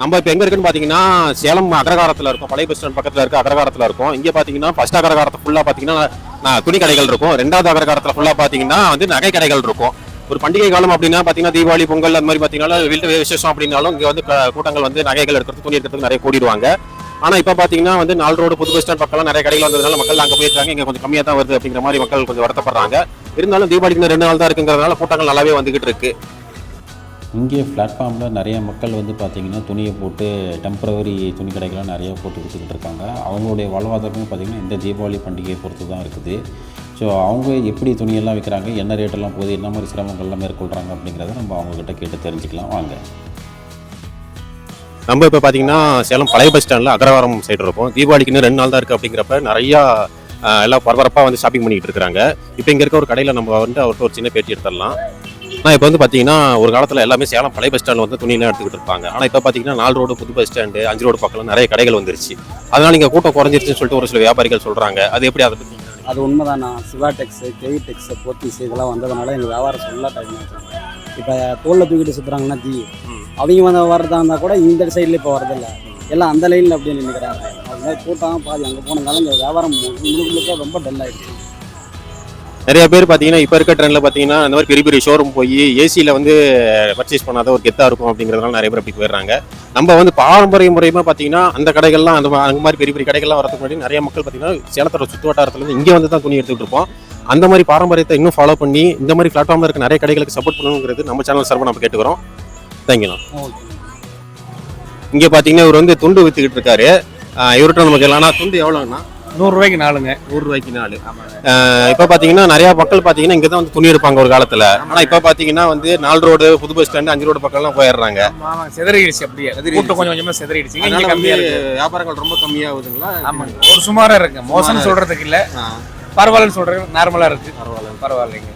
நம்ம இப்போ எங்கே இருக்குன்னு பார்த்தீங்கன்னா சேலம் அகரகாரத்தில் இருக்கும். பழைய பஸ் ஸ்டாண்ட் பக்கத்தில் இருக்க அகரகாரத்தில் இருக்கும். இங்கே பார்த்தீங்கன்னா ஃபர்ஸ்ட் அகரகாரத்தை ஃபுல்லாக பார்த்தீங்கன்னா துணி கடைகள் இருக்கும். ரெண்டாவது அகரகாரத்தில் ஃபுல்லாக பார்த்தீங்கன்னா வந்து நகை கடைகள் இருக்கும். ஒரு பண்டிகை காலம் அப்படின்னா பார்த்தீங்கன்னா தீபாவளி பொங்கல் அந்த மாதிரி பார்த்தீங்கன்னா வீட்டு விசேஷம் அப்படின்னாலும் இங்கே வந்து கூட்டங்கள் வந்து நகைகள் எடுக்கிறது துணி எடுக்கிறதுக்கு நிறைய கூடிடுவாங்க. ஆனால் இப்போ பார்த்தீங்கன்னா வந்து நாலு ரோடு புது பஸ் ஸ்டாண்ட் பக்கம் நிறைய கடைகள் வந்ததுனால மக்கள் அங்கே போயிருக்காங்க இங்கே கொஞ்சம் கம்மியாக தான் வருது அப்படிங்கிற மாதிரி மக்கள் கொஞ்சம் வருத்தப்படுறாங்க. இருந்தாலும் தீபாவளிக்கு ரெண்டு நாள் தான் இருக்குங்கிறதுனால கூட்டங்கள் நல்லாவே வந்துகிட்டு இருக்கு. இங்கே பிளாட்ஃபார்மில் நிறைய மக்கள் வந்து பார்த்திங்கன்னா துணியை போட்டு டெம்பரவரி துணி கடைகள்லாம் நிறைய போட்டு விற்றுக்கிட்டு இருக்காங்க. அவங்களுடைய வாழ்வாதாரமும் பார்த்திங்கன்னா இந்த தீபாவளி பண்டிகையை பொறுத்து தான் இருக்குது. ஸோ அவங்க எப்படி துணியெல்லாம் விற்கிறாங்க என்ன ரேட்டெல்லாம் போகுது என்ன மாதிரி சிரமங்கள்லாம் மேற்கொள்கிறாங்க அப்படிங்கிறத நம்ம அவங்கக்கிட்ட கேட்டு தெரிஞ்சுக்கலாம். வாங்க. நம்ம இப்போ பார்த்தீங்கன்னா சேலம் பழைய பஸ் ஸ்டாண்டில் அகரவாரம் சைடு இருப்போம் தீபாவளிக்கு இன்னும் ரெண்டு நாள் தான் இருக்குது அப்படிங்கிறப்ப நிறையா எல்லாம் பரபரப்பாக வந்து ஷாப்பிங் பண்ணிக்கிட்டு இருக்காங்க இப்போ இங்கே இருக்க ஒரு கடையில் நம்ம வந்து அவர்கிட்ட ஒரு சின்ன பேட்டி எடுத்துடலாம். ஆனால் இப்போ வந்து பார்த்தீங்கன்னா ஒரு காலத்தில் எல்லாமே சேலம் பழைய பஸ் ஸ்டாண்டில் வந்து துணியெல்லாம் எடுத்துக்கிட்டு இருப்பாங்க. ஆனால் இப்போ பார்த்தீங்கன்னா நாலு ரோடு புது பஸ் ஸ்டாண்டு அஞ்சு ரோடு பக்கம் நிறைய கடைகள் வந்துருச்சு. அதனால இங்கே கூட்டம் குறைஞ்சிருச்சுன்னு சொல்லிட்டு ஒரு சில வியாபாரிகள் சொல்கிறாங்க அது எப்படி அதை பற்றி அது உண்மைதாண்ணா சிவா டெக்ஸு கெவி டெக்ஸு போத்தீஸ் இதெல்லாம் வந்ததுனால எங்கள் வியாபாரம் ஃபுல்லாக டைம் இப்போ தோளில் தூக்கிட்டு சுற்றுறாங்கன்னா ஜி அவங்க வந்து வர்றதா இருந்தால் கூட இந்த சைடில் இப்போ வரதில்ல எல்லாம் அந்த லைனில் அப்படியே நின்றுக்கிறாங்க அது மாதிரி கூட்டம் பாதி அங்கே போனதால இந்த வியாபாரம் முழுக்க ரொம்ப டல் ஆயிடுச்சு. நிறைய பேர் பார்த்தீங்கன்னா இப்போ இருக்க ட்ரெண்டில் பார்த்தீங்கன்னா இந்த மாதிரி பெரிய பெரிய ஷோரூம் போய் ஏசியில் வந்து பர்ச்சேஸ் பண்ணாத ஒரு கெத்தாக இருக்கும் அப்படிங்கிறதுனால நிறைய பேர் அப்படி போயிடுறாங்க. நம்ம வந்து பாரம்பரிய முறையமாக பார்த்தீங்கன்னா அந்த கடைகள்லாம் அந்த அந்த மாதிரி பெரிய பெரிய கடைகள்லாம் வரதுக்கு முன்னாடி நிறைய மக்கள் பார்த்தீங்கன்னா சேலத்தோட சுற்றுவட்டாரத்துலேருந்து இங்கே வந்து தான் துணி எடுத்துகிட்டு இருப்போம். அந்த மாதிரி பாரம்பரியத்தை இன்னும் ஃபாலோ பண்ணி இந்த மாதிரி பிளாட்ஃபார்மில் இருக்க நிறைய கடைகளுக்கு சப்போர்ட் பண்ணணுங்கிறது நம்ம சேனல் சார்பாக நம்ம கேட்டுக்கிறோம். தேங்க்யூண்ணா ஓகே இங்கே பார்த்தீங்கன்னா இவர் வந்து துண்டு விற்றுக்கிட்டு இருக்காரு. இவர்கிட்ட நமக்கு இல்லைனா துண்டு எவ்வளோண்ணா நூறுரூவாய்க்கு நாலுங்க. நூறு ரூபாய்க்கு நாலு இப்போ பார்த்தீங்கன்னா நிறைய மக்கள் பார்த்தீங்கன்னா இங்கே தான் வந்து துணி எடுப்பாங்க ஒரு காலத்தில். ஆனால் இப்போ பார்த்தீங்கன்னா வந்து நாலு ரோடு புது பஸ் ஸ்டாண்டு அஞ்சு ரோடு பக்கம்லாம் போயிடுறாங்க. சிதறிடுச்சு அப்படியே. கூட்டம் கொஞ்சம் கொஞ்சமா சிதறிடுச்சு. வியாபாரங்கள் ரொம்ப கம்மியாகுதுங்களா? ஆமாங்க ஒரு சுமாரா இருக்கு. மோசம்னு சொல்றதுக்கு இல்ல. பரவாயில்லன்னு சொல்றதுக்கு நார்மலா இருக்கு. பரவாயில்ல. பரவாயில்லைங்க.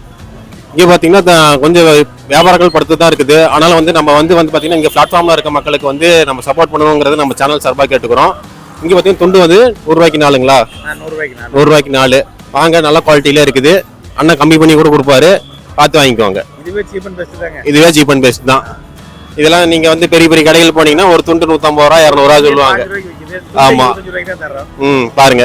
இங்கே பார்த்தீங்கன்னா கொஞ்சம் வியாபாரங்கள் படுத்து தான் இருக்குது. ஆனாலும் வந்து நம்ம வந்து வந்து பார்த்தீங்கன்னா இங்கே பிளாட்ஃபார்மில் இருக்க மக்களுக்கு வந்து நம்ம சப்போர்ட் பண்ணணுங்கிறது நம்ம சேனல் சார்பாக கேட்டுக்கிறோம். இங்கே பார்த்தீங்கன்னா துண்டு வந்து ஒரு ரூபாய்க்கு நாலுங்களா நூறுரூவாய்க்கு நாலு. நூறு ரூபாய்க்கு நாலு. வாங்க நல்ல குவாலிட்டியில இருக்குது. அண்ணன் கம்மி பண்ணி கூட கொடுப்பாரு. பார்த்து வாங்கிக்கோங்க. இதுவே சீப் அண்ட் பெஸ்ட் தாங்க. இதுவே சீப் அண்ட் பெஸ்ட் தான். இதெல்லாம் நீங்க வந்து பெரிய பெரிய கடைகள் போனீங்கன்னா ஒரு துண்டு நூத்தம்பது ரூபா இரநூறுவா சொல்லுவாங்க. பாஞ்சு ரூபாய்க்கு விக்குது. ஆமா. இருபத்தஞ்சு ரூபாய்க்கு தான் தர்றோம். ம் பாருங்க.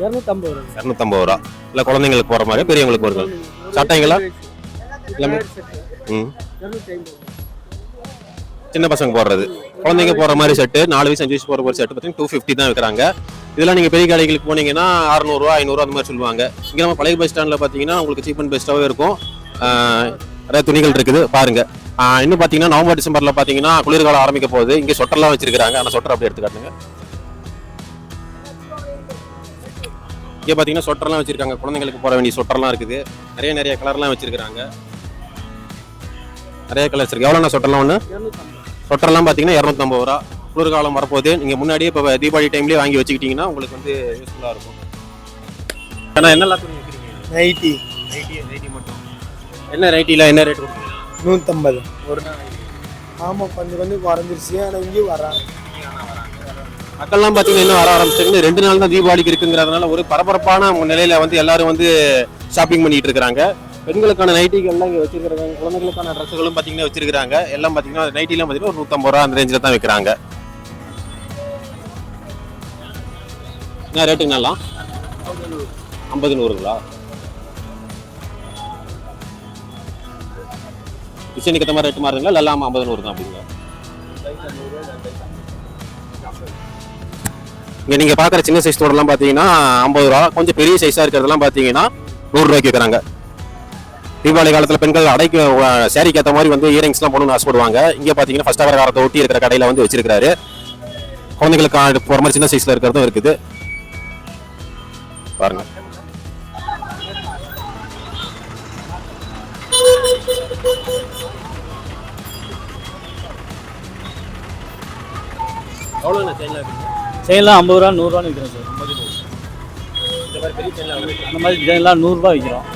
இரநூத்தம்பது ரூபா இரநூத்தம்பது ரூபா. இல்லை குழந்தைங்களுக்கு போற மாதிரி பெரியவங்களுக்கு வருது சட்டைங்களா எல்லாமே ம். சின்ன பசங்க போடுறது. குழந்தைங்க போற மாதிரி செட்டு நாலு வயசு அஞ்சு வயசு போற ஒரு செட்டு பார்த்தீங்கன்னா டூ ஃபிஃப்டி தான் விற்கிறாங்க இதெல்லாம் நீங்க பெரிய கடைகளுக்கு போனீங்கன்னா அறநூறுவா ஐநூறுவா அந்த மாதிரி சொல்லுவாங்க. இங்க நம்ம பழைய பஸ் ஸ்டாண்ட்ல பார்த்தீங்கன்னா உங்களுக்கு சீப் அண்ட் பெஸ்ட்டாகவே இருக்கும். நிறைய துணிகள் இருக்குது பாருங்க. ஆஹ் இன்னும் பார்த்தீங்கன்னா நவம்பர் டிசம்பர்ல பார்த்தீங்கன்னா குளிர்காலம் ஆரம்பிக்க போகுது. இங்க சொட்டர்லாம் வச்சிருக்காங்க ஆனால் சொட்டர் அப்படி எடுத்து இங்கே பார்த்தீங்கன்னா சொட்டர்லாம் வச்சிருக்காங்க. குழந்தைங்களுக்கு போட வேண்டிய சொட்டர்லாம் இருக்குது. நிறைய நிறைய கலர்லாம் வச்சிருக்காங்க நிறைய கலர்ஸ் இருக்கு எவ்வளோண்ணா சொட்டர்லாம் ஒன்று சொட்டர்லாம் பார்த்தீங்கன்னா இரநூத்தம்பது ரூபா. குளிர்காலம் வரப்போகுது. நீங்கள் முன்னாடியே இப்போ தீபாவளி டைம்லேயே வாங்கி வச்சுக்கிட்டீங்கன்னா உங்களுக்கு வந்து யூஸ்ஃபுல்லாக இருக்கும். ஏன்னா என்னெல்லாம் துணி வைக்கிறீங்க நைட்டி. நைட்டி நைட்டி மட்டும். என்ன நைட்டியில் என்ன ரேட் கொடுக்குறீங்க நூற்றம்பது ஒரு ஆமாம் கொஞ்சம் கொஞ்சம் குறைஞ்சிருச்சு. ஆனால் இங்கேயும் வராங்க மக்கள்லாம் பார்த்தீங்கன்னா இன்னும் வர ஆரம்பிச்சிருக்கு. ரெண்டு நாள் தான் தீபாவளிக்கு இருக்குங்கிறதுனால ஒரு பரபரப்பான நிலையில வந்து எல்லாரும் வந்து ஷாப்பிங் பண்ணிட்டு இருக்காங்க. பெண்களுக்கான நைட்டிகள்லாம் இங்கே வச்சிருக்காங்க குழந்தைகளுக்கான ட்ரெஸ்ஸுகளும் பார்த்தீங்கன்னா வச்சிருக்காங்க எல்லாம் பார்த்தீங்கன்னா நைட்டிலாம் பார்த்தீங்கன்னா ஒரு நூற்றம்பது ரூபா அந்த ரேஞ்சில் தான் விற்கிறாங்க என்ன ரேட்டுங்கண்ணா ஐம்பது நூறுங்களா? டிசைனுக்கு ஏற்ற மாதிரி ரேட்டு மாறுங்களா இல்லை ஐம்பது நூறு தான் அப்படிங்களா? இங்கே நீங்கள் பார்க்குற சின்ன சைஸ் தோடெல்லாம் பார்த்தீங்கன்னா ஐம்பது ரூபா கொஞ்சம் பெரிய சைஸாக இருக்கிறதெல்லாம் பார்த்தீங்கன்னா நூறுரூவாய்க்கு வைக்கிறாங்க விற்கிறாங்க. தீபாவளி காலத்தில் பெண்கள் அடைக்கு சேரீக்கு ஏற்ற மாதிரி வந்து இயரிங்ஸ்லாம் போகணும்னு ஆசைப்படுவாங்க. இங்கே பார்த்தீங்கன்னா ஃபஸ்ட் அவர் காலத்தை ஒட்டி இருக்கிற கடையில் வந்து வச்சிருக்காரு குழந்தைங்களுக்கு போகிற மாதிரி சின்ன சைஸில் இருக்கிறதும் இருக்குது. பாருங்க. எவ்வளோ செயின்ல செயின்லாம் ஐம்பது ரூபா நூறுரூவான்னு விற்கிறோம் சார். இந்த மாதிரி பெரிய செயின்ல அந்த மாதிரி டிசைன்லாம் நூறுரூவா விற்கிறோம்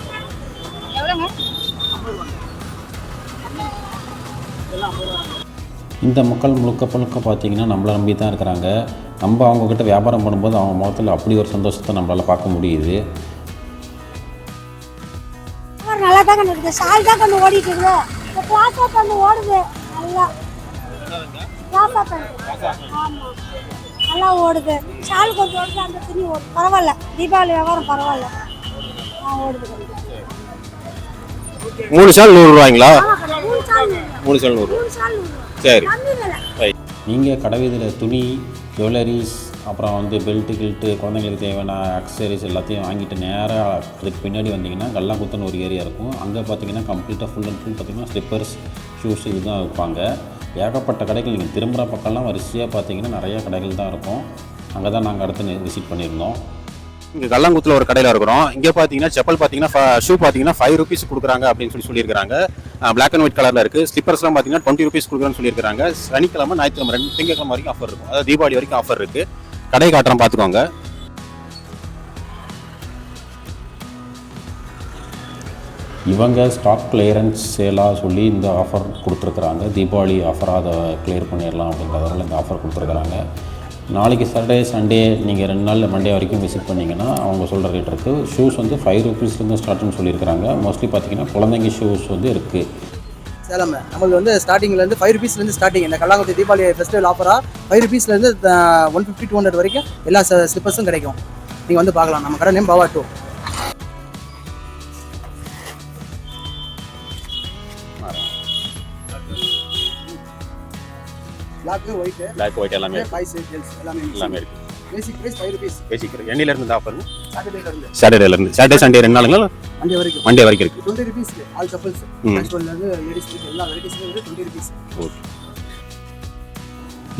இந்த மக்கள் முழுக்க முழுக்க பார்த்தீங்கன்னா நம்மளை நம்பி தான் இருக்கிறாங்க. நம்ம அவங்கக்கிட்ட வியாபாரம் பண்ணும்போது அவங்க முகத்தில் அப்படி ஒரு சந்தோஷத்தை நம்மளால் பார்க்க முடியுது. நல்லா தான் இருக்குது ஷால் தான் கண்ணு ஓடிட்டு இருக்குது. பிளாசா கண்ணு ஓடுது. நல்லா. பிளாசா கண்ணு. ஆமாம் நல்லா ஓடுது. ஷால் கொஞ்சம் ஓடுது அந்த துணி ஓடுது. பரவாயில்ல. தீபாவளி வியாபாரம் பரவாயில்ல. ஆ ஓடுது. மூணு ஷால் நூறு ரூபாய்ங்களா? ஆமா கண்ணு மூணு ஷால் நூறு. சரி. விலை. நீங்கள் கடைவீதியில் துணி ஜுவல்லரிஸ் அப்புறம் வந்து பெல்ட்டு கில்ட்டு குழந்தைங்களுக்கு தேவையான அக்சசரிஸ் எல்லாத்தையும் வாங்கிட்டு நேராக அதுக்கு பின்னாடி வந்தீங்கன்னா கல்லாங்குத்தன் ஒரு ஏரியா இருக்கும். அங்கே பார்த்தீங்கன்னா கம்ப்ளீட்டாக ஃபுல் அண்ட் ஃபுல் பார்த்தீங்கன்னா ஸ்லிப்பர்ஸ் ஷூஸ் இதுதான் வைப்பாங்க ஏகப்பட்ட கடைகள். நீங்கள் திரும்புகிற பக்கம்லாம் வரிசையாக பார்த்தீங்கன்னா நிறைய கடைகள் தான் இருக்கும். அங்கே தான் நாங்கள் அடுத்து விசிட் பண்ணியிருந்தோம். இங்கே கல்லாங்குத்துல ஒரு கடையில் இருக்கிறோம். இங்கே பார்த்தீங்கன்னா செப்பல் பார்த்தீங்கன்னா ஷூ பார்த்தீங்கன்னா ஃபைவ் ருபீஸ் கொடுக்குறாங்க அப்படின்னு சொல்லி சொல்லியிருக்காங்க பிளாக் அண்ட் ஒயிட் கலரில் இருக்குது ஸ்லிப்பர்ஸ்லாம் பார்த்தீங்கன்னா டுவெண்ட்டி ருபீஸ் கொடுக்குறேன்னு சொல்லியிருக்காங்க சனிக்கிழமை ஞாயிற்றுக்கிழமை ரெண்டு திங்கக்கிழமை வரைக்கும் ஆஃபர் இருக்கும். அதாவது தீபாவளி வரைக்கும் ஆஃபர் இருக்குது கடை காட்டுறோம் பார்த்துக்கோங்க இவங்க ஸ்டாக் கிளியரன்ஸ் சேலாக சொல்லி இந்த ஆஃபர் கொடுத்துருக்குறாங்க. தீபாவளி ஆஃபராக அதை கிளியர் பண்ணிடலாம் அப்படிங்கிறதால இந்த ஆஃபர் கொடுத்துருக்குறாங்க. நாளைக்கு சாட்டர்டே சண்டே நீங்கள் ரெண்டு நாள் மண்டே வரைக்கும் விசிட் பண்ணிங்கன்னா அவங்க சொல்கிற ரேட் இருக்குது ஷூஸ் வந்து ஃபைவ் ருபீஸ்லேருந்து ஸ்டார்ட்னு சொல்லியிருக்கிறாங்க. மோஸ்ட்லி பார்த்தீங்கன்னா குழந்தைங்க ஷூஸ் வந்து இருக்குது சேலம் நம்மளுக்கு வந்து ஸ்டார்டிங்லேருந்து ஃபைவ் ருபீஸ்லேருந்து ஸ்டார்டிங் இந்த கல்லாங்குத்தி தீபாவளி ஃபெஸ்டிவல் ஆஃபராக ஃபைவ் ருபீஸ்லேருந்து ஒன் ஃபிஃப்டி டூ ஹண்ட்ரட் வரைக்கும் எல்லா ஸ்லிப்பர்ஸும் கிடைக்கும். நீங்கள் வந்து பார்க்கலாம். நம்ம கடை name Bava two black white black white எல்லாமே. பாய்ஸ் கேர்ள்ஸ் எல்லாமே எல்லாமே இருக்கு. Basic price five rupees basic இருக்கு எண்ணில இருந்து ஆஃபர் சாட்டர்டேலேருந்து சாட்டர்டேல இருந்து. சாட்டர்டே சண்டே ரெண்டு நாளுங்களா? மண்டே வரைக்கும். மண்டே வரைக்கும் இருக்கு. டுவெண்ட்டி ருபீஸ் ஆல் கப்பல்ஸ் ம். இருந்து லேடிஸ் எல்லா வெரைட்டிஸுமே வந்து டுவெண்ட்டி ருபீஸ்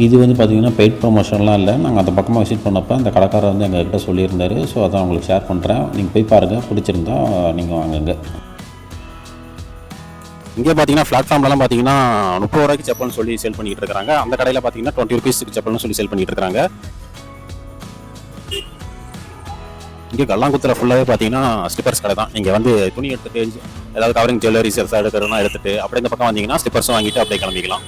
இது வந்து பார்த்தீங்கன்னா பெய்ட் ப்ரொமோஷன்லாம் இல்லை. நாங்கள் அந்த பக்கமாக விசிட் பண்ணப்போ அந்த கடைக்காரர் வந்து எங்ககிட்ட சொல்லியிருந்தாரு. ஸோ அதான் உங்களுக்கு ஷேர் பண்ணுறேன் நீங்கள் போய் பாருங்கள் பிடிச்சிருந்தா நீங்கள் வாங்குங்க. இங்கே பார்த்தீங்கன்னா பிளாட்ஃபார்ம்லாம் பார்த்தீங்கன்னா முப்பது ரூபாய்க்கு செப்பல்னு சொல்லி சேல் பண்ணிட்டு இருக்காங்க. அந்த கடையில் பார்த்தீங்கன்னா டுவெண்ட்டி ருபீஸ்க்கு செப்பல்னு சொல்லி சேல் பண்ணிட்டு இருக்காங்க. இங்கே கல்லாங்குத்தில் ஃபுல்லாகவே பார்த்தீங்கன்னா ஸ்லிப்பர்ஸ் கடை தான். நீங்கள் வந்து துணி எடுத்துட்டு ஏதாவது கவரிங் ஜுவல்லரிஸ் எதாவது எடுக்கிறதுனா எடுத்துட்டு அப்படியே இந்த பக்கம் வந்தீங்கன்னா ஸ்லிப்பர்ஸும் வாங்கிட்டு அப்படியே கிளம்பிக்கலாம்.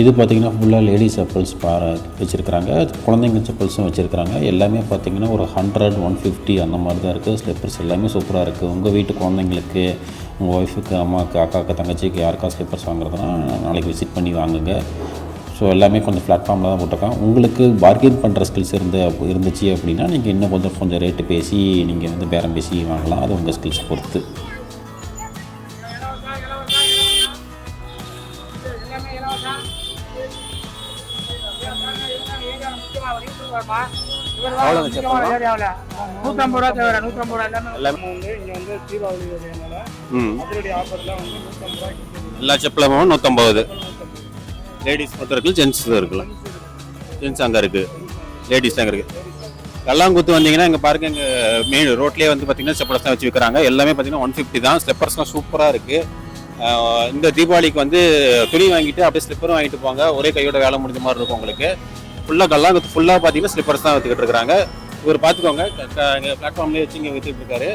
இது பார்த்தீங்கன்னா ஃபுல்லாக லேடிஸ் செப்பல்ஸ் பா வச்சுருக்கிறாங்க. குழந்தைங்க செப்பல்ஸும் வச்சுருக்கிறாங்க. எல்லாமே பார்த்தீங்கன்னா ஒரு ஹண்ட்ரட் ஒன் ஃபிஃப்டி அந்த மாதிரி தான் இருக்குது ஸ்லிப்பர்ஸ் எல்லாமே சூப்பராக இருக்குது உங்கள் வீட்டு குழந்தைங்களுக்கு உங்கள் ஒய்ஃபுக்கு அம்மாவுக்கு அக்காவுக்கு தங்கச்சிக்கு யாருக்கா ஸ்லிப்பர்ஸ் வாங்குறதுனா நாளைக்கு விசிட் பண்ணி வாங்குங்க. ஸோ எல்லாமே கொஞ்சம் பிளாட்ஃபார்மில் தான் போட்டிருக்கான் உங்களுக்கு பார்கெயின் பண்ணுற ஸ்கில்ஸ் இருந்து இருந்துச்சு அப்படின்னா நீங்கள் இன்னும் கொஞ்சம் கொஞ்சம் ரேட்டு பேசி நீங்கள் வந்து பேரம் பேசி வாங்கலாம். அது உங்கள் ஸ்கில்ஸ் பொறுத்து. அவ்வளோதான் செப்பல் நூற்றம்பது ரூபா தவிர நூற்றம்பது ரூபா எல்லாமே எல்லாமே வந்து இங்கே வந்து தீபாவளி வரதுனால ம். அதனுடைய ஆஃபர்லாம் வந்து நூற்றம்பது ரூபாய்க்கு எல்லா செப்பலும் நூற்றம்பது லேடிஸ் மட்டும் இருக்கு ஜென்ஸ் இருக்குல்ல ஜென்ஸ் அங்கே இருக்கு. லேடிஸ் அங்கே இருக்கு. கல்லாங்குத்து வந்தீங்கன்னா இங்கே பாருங்க இங்கே மெயின் ரோட்லேயே வந்து பார்த்தீங்கன்னா செப்பல்ஸ் தான் வச்சு விற்கிறாங்க எல்லாமே பார்த்தீங்கன்னா ஒன் ஃபிஃப்டி தான். ஸ்லிப்பர்ஸ்லாம் சூப்பராக இருக்கு. ஆஹ் இந்த தீபாவளிக்கு வந்து துணி வாங்கிட்டு அப்படியே ஸ்லிப்பரும் வாங்கிட்டு போங்க. ஒரே கையோட வேலை முடிஞ்ச மாதிரி இருக்கும் உங்களுக்கு. ஃபுல்லாக கல்லாங்குத்து ஃபுல்லாக பார்த்தீங்கன்னா ஸ்லிப்பர்ஸ் தான் விற்றுக்கிட்டு இருக்காங்க இவர் பார்த்துக்கோங்க இங்கே பிளாட்ஃபார்ம்லேயே வச்சு இங்கே விற்றுட்டு இருக்காரு.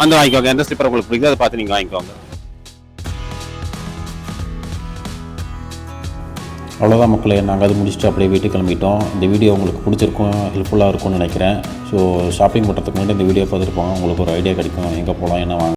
வந்து வாங்கிக்கோங்க. எந்த ஸ்லிப்பர் உங்களுக்கு பிடிக்குதோ அதை பார்த்து நீங்கள் வாங்கிக்கோங்க. அவ்வளோதான் மக்களை. நாங்கள் அது முடிச்சுட்டு அப்படியே வீட்டுக்கு கிளம்பிட்டோம். இந்த வீடியோ உங்களுக்கு பிடிச்சிருக்கும் ஹெல்ப்ஃபுல்லாக இருக்கும்னு நினைக்கிறேன். ஸோ ஷாப்பிங் பண்ணுறதுக்கு முன்னாடி இந்த வீடியோ பார்த்துருப்பாங்க உங்களுக்கு ஒரு ஐடியா கிடைக்கும். எங்கே போகலாம் என்ன வாங்க